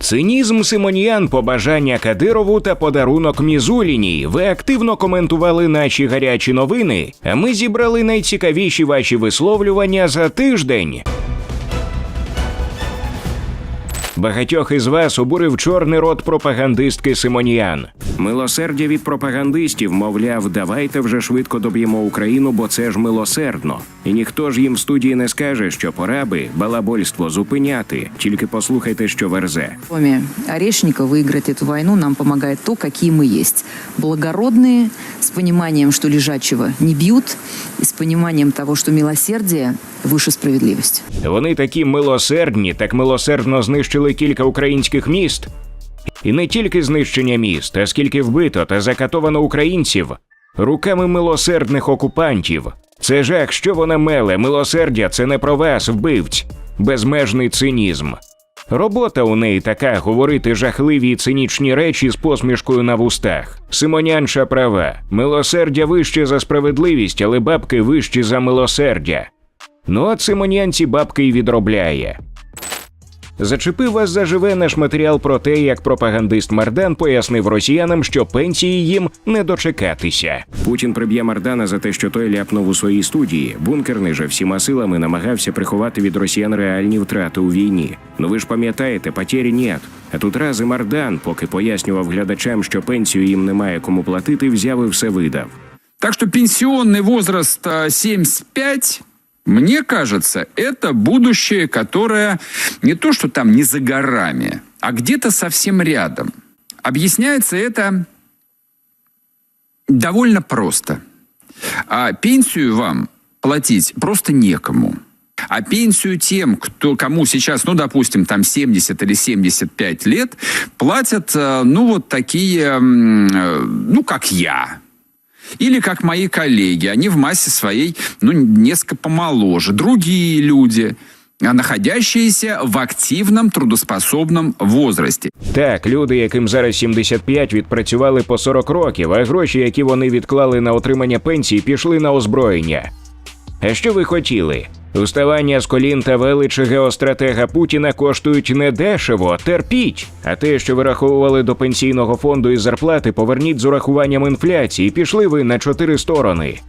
Цинізм Симоніян, побажання Кадирову та подарунок Мізуліній. Ви активно коментували наші гарячі новини, а ми зібрали найцікавіші ваші висловлювання за тиждень. Багатьох із вас обурив чорний рот пропагандистки Симоніян. Милосердя від пропагандистів, мовляв, давайте вже швидко доб'ємо Україну, бо це ж милосердно. І ніхто ж їм в студії не скаже, що пора би балабольство зупиняти. Тільки послухайте, що верзе. Кроме Орешника, выиграть эту войну нам помогает то, какие мы есть. Благородные, с пониманием, что лежачего не бьют, и с пониманием того, что милосердие выше справедливости. Вони такі милосердні, так милосердно знищили кілька українських міст. І не тільки знищення міст, а скільки вбито та закатовано українців руками милосердних окупантів. Це жах, що вона меле, милосердя це не про вас, вбивць, безмежний цинізм. Робота у неї така говорити жахливі й цинічні речі з посмішкою на вустах. Симонянша права. Милосердя вище за справедливість, але бабки вищі за милосердя. Ну от Симонянці бабки й відробляє. Зачепив вас заживе наш матеріал про те, як пропагандист Мардан пояснив росіянам, що пенсії їм не дочекатися. Путін приб'є Мардана за те, що той ляпнув у своїй студії. Бункерний же всіма силами намагався приховати від росіян реальні втрати у війні. Ну ви ж пам'ятаєте, потері нет. А тут раз і Мардан, поки пояснював глядачам, що пенсію їм немає кому платити, взяв і все видав. Так что пенсионный возраст а, 75, мне кажется, это будущее, которое не то, что там не за горами, а где-то совсем рядом. Объясняется это довольно просто. А пенсию вам платить просто некому. А пенсию тем, кто, кому сейчас, ну, допустим, там 70 или 75 лет, платят, э, ну, вот такие, э, ну, как я, или как мои коллеги, они в массе своей, ну, несколько помоложе. Другие люди, находящиеся в активном трудоспособном возрасте. Так, люди, яким зараз 75, відпрацювали по 40 років, а гроші, які вони відклали на отримання пенсії, пішли на озброєння. А що ви хотіли? Уставання з колін та величі геостратега Путіна коштують недешево, терпіть. А те, що вираховували до пенсійного фонду і зарплати, поверніть з урахуванням інфляції. Пішли ви на чотири сторони.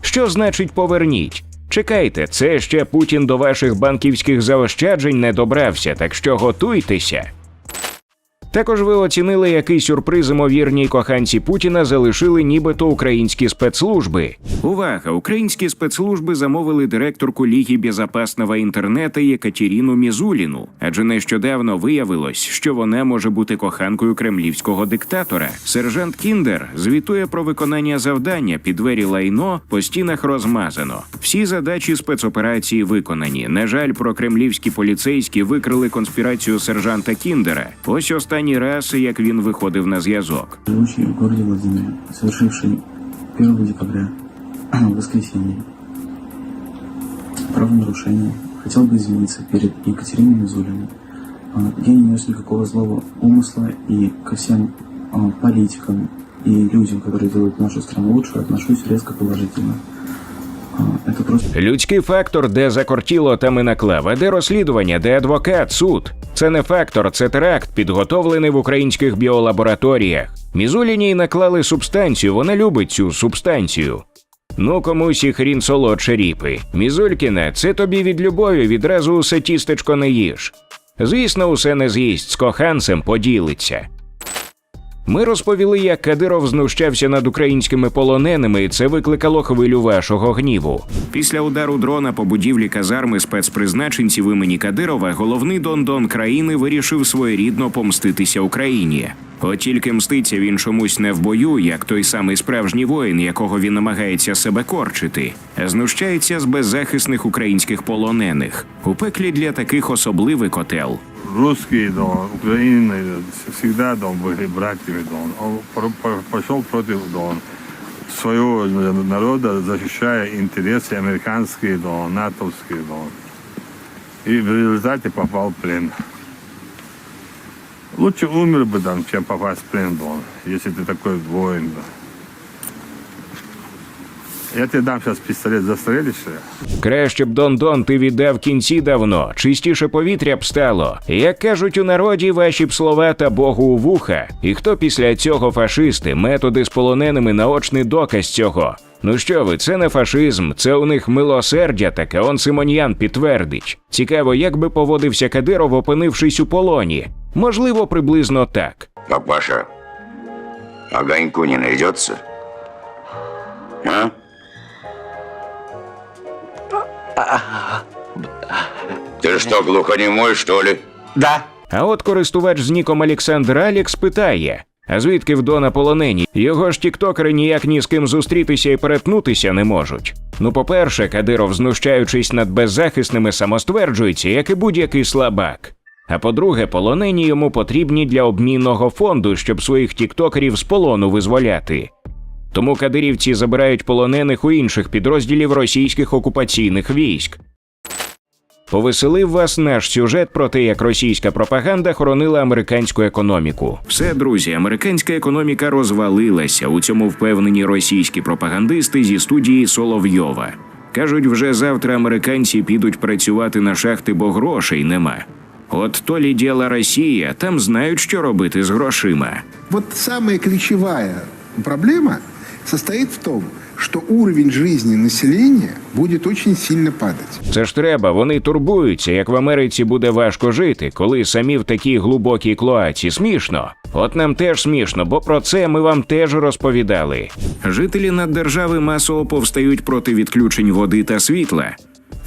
Що значить поверніть? Чекайте, це ще Путін до ваших банківських заощаджень не добрався, так що готуйтеся. Також ви оцінили, який сюрприз імовірній коханці Путіна залишили нібито українські спецслужби. Увага! Українські спецслужби замовили директорку Ліги безопасного інтернету Єкатеріну Мізуліну, адже нещодавно виявилось, що вона може бути коханкою кремлівського диктатора. Сержант Кіндер звітує про виконання завдання під двері лайно по стінах розмазано. Всі задачі спецоперації виконані. На жаль, про кремлівські поліцейські викрили конспірацію сержанта Кіндера. Ось останній раз, як він виходив на зв'язок. живущий в городе Владимире, совершивший 1 декабря, воскресенье, правонарушение, хотел бы извиниться перед Екатериной Мизулиной. А, Я не нес никакого злого умысла и ко всем а, политикам и людям, которые делают нашу страну лучше, отношусь резко положительно. А, Это просто Людський фактор, де закортіло, там і наклав, а де розслідування, де адвокат, суд. Це не фактор, це теракт, підготовлений в українських біолабораторіях. Мізуліній наклали субстанцію, вона любить цю субстанцію. Ну, комусь і хрін солодше ріпи. Мізулькіне, це тобі від любові відразу усе тістечко не їж. Звісно, усе не з'їсть, з коханцем поділиться. Ми розповіли, як Кадиров знущався над українськими полоненими, і це викликало хвилю вашого гніву. Після удару дрона по будівлі казарми спецпризначенців імені Кадирова головний дондон країни вирішив своєрідно помститися Україні. От тільки мститься він чомусь не в бою, як той самий справжній воїн, якого він намагається себе корчити, а знущається з беззахисних українських полонених. У пеклі для таких особливий котел. русские, да, Украины всегда да, были братьями, да. Он про- про- пошел против да, своего народа, защищая интересы американские, да, натовские, да. И в результате попал в плен. Лучше умер бы там, чем попасть в плен, да, если ты такой воин. Я тебе дам сейчас пистолет, застрелишь? Краще б Дон-Дон ти віддав кінці давно, чистіше повітря б стало. Як кажуть у народі, ваші б слова та Богу у вуха. І хто після цього фашисти, методи з полоненими наочний доказ цього. Ну що ви, це не фашизм, це у них милосердя таке, он Симоньян підтвердить. Цікаво, як би поводився Кадиров, опинившись у полоні. Можливо, приблизно так. Папаша, огоньку не найдется? А? Ты что, глухонемой, что ли? Да. А от користувач з ніком Олександр Алікс питає: а звідки в Дона полонені? Його ж тіктокери ніяк ні з ким зустрітися і перетнутися не можуть. Ну, по-перше, Кадиров, знущаючись над беззахисними, самостверджується, як і будь-який слабак. А по-друге, полонені йому потрібні для обмінного фонду, щоб своїх тіктокерів з полону визволяти. Тому кадирівці забирають полонених у інших підрозділів російських окупаційних військ. Повеселив вас наш сюжет про те, як російська пропаганда хоронила американську економіку. Все, друзі, американська економіка розвалилася. У цьому впевнені російські пропагандисти зі студії Соловйова. Кажуть, вже завтра американці підуть працювати на шахти, бо грошей нема. От то лі діла Росія, там знають, що робити з грошима. Вот самая ключевая проблема состоит в том, что уровень жизни населення буде очень сильно падать. Це ж треба, вони турбуються, як в Америці буде важко жити, коли самі в такій глибокій клоаці. Смішно. От нам теж смішно, бо про це ми вам теж розповідали. Жителі наддержави масово повстають проти відключень води та світла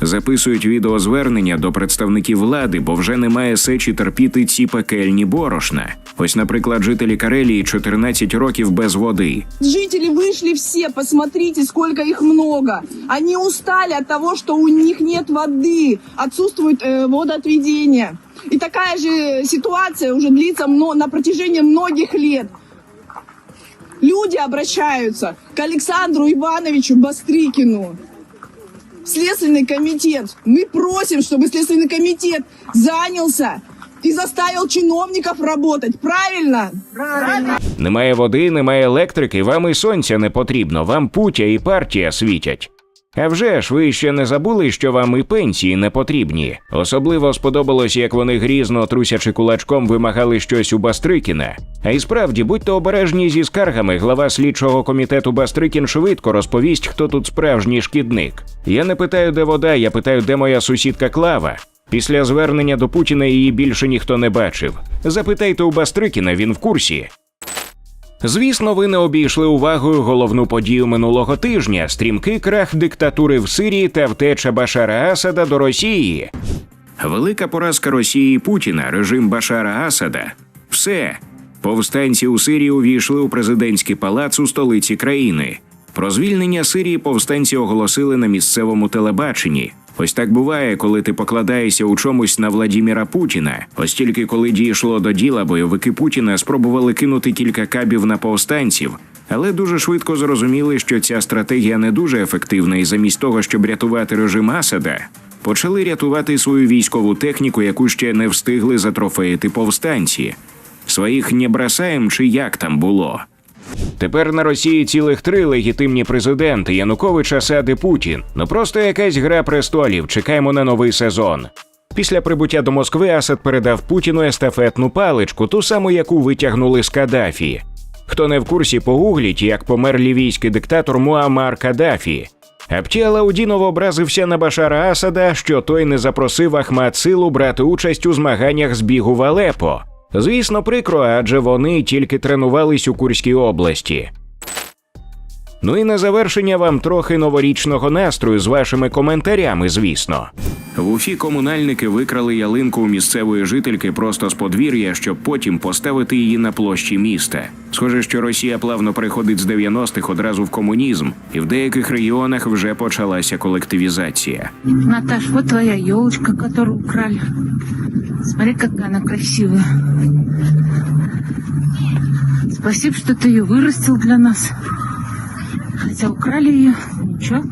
Записують відеозвернення до представників влади, бо вже немає сечі терпіти ці пекельні борошна. Ось, наприклад, жителі Карелії 14 років без води. Жители вышли все, посмотрите, сколько их много. Они устали от того, что у них нет воды, отсутствует э, водоотведение. И такая же ситуация уже длится мно- на протяжении многих лет. Люди обращаются к Александру Ивановичу Бастрыкину. Следственный комитет. Мы просим, чтобы Следственный комитет занялся и заставил чиновников работать. Правильно? Немає води, немає електрики, вам і сонця не потрібно, вам путя і партія світять. А вже ж ви ще не забули, що вам і пенсії не потрібні. Особливо сподобалось, як вони грізно трусячи кулачком вимагали щось у Бастрикіна. А й справді, будьте обережні зі скаргами, глава слідчого комітету Бастрикін швидко розповість, хто тут справжній шкідник. Я не питаю, де вода, я питаю, де моя сусідка Клава. Після звернення до Путіна її більше ніхто не бачив. Запитайте у Бастрикіна, він в курсі. Звісно, ви не обійшли увагою головну подію минулого тижня стрімкий крах диктатури в Сирії та втеча Башара Асада до Росії. Велика поразка Росії і Путіна, режим Башара Асада. Все. Повстанці у Сирії увійшли у президентський палац у столиці країни. Про звільнення Сирії повстанці оголосили на місцевому телебаченні. Ось так буває, коли ти покладаєшся у чомусь на Владіміра Путіна. Ось тільки коли дійшло до діла, бойовики Путіна спробували кинути кілька кабів на повстанців, але дуже швидко зрозуміли, що ця стратегія не дуже ефективна, і замість того, щоб рятувати режим Асада, почали рятувати свою військову техніку, яку ще не встигли затрофеїти повстанці. Своїх не бросаєм чи як там було. Тепер на Росії цілих три легітимні президенти Янукович, Асад і Путін. Ну просто якась гра престолів. Чекаємо на новий сезон. Після прибуття до Москви Асад передав Путіну естафетну паличку, ту саму, яку витягнули з Каддафі. Хто не в курсі, погугліть, як помер лівійський диктатор Муаммар Каддафі. Апті Алаудінов образився на Башара Асада, що той не запросив Ахмад Силу брати участь у змаганнях збігу в Алепо. Звісно, прикро, адже вони тільки тренувались у Курській області. Ну і на завершення вам трохи новорічного настрою з вашими коментарями, звісно. В Уфі комунальники викрали ялинку у місцевої жительки просто з подвір'я, щоб потім поставити її на площі міста. Схоже, що Росія плавно переходить з 90-х одразу в комунізм, і в деяких регіонах вже почалася колективізація. Наташ, вот твоя елочка, которую украли. Смотри, какая она красивая. Спасибо, что ты ее вырастил для нас. Хотя украли ее. Ничего.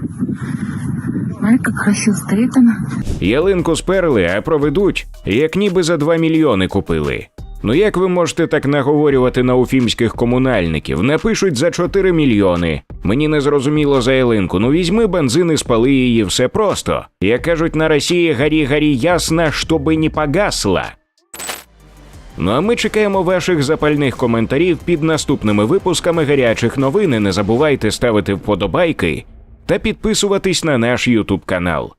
Смотри, как красиво стоит она. Ялинку сперли, а проведуть, як ніби за 2 мільйони купили. Ну як ви можете так наговорювати на уфімських комунальників? Напишуть за 4 мільйони. Мені не зрозуміло за ялинку. Ну візьми бензин і спали її, все просто. Як кажуть на Росії, гарі гарі ясно, щоби не погасла. Ну а ми чекаємо ваших запальних коментарів під наступними випусками гарячих новин. І Не забувайте ставити вподобайки та підписуватись на наш Ютуб канал.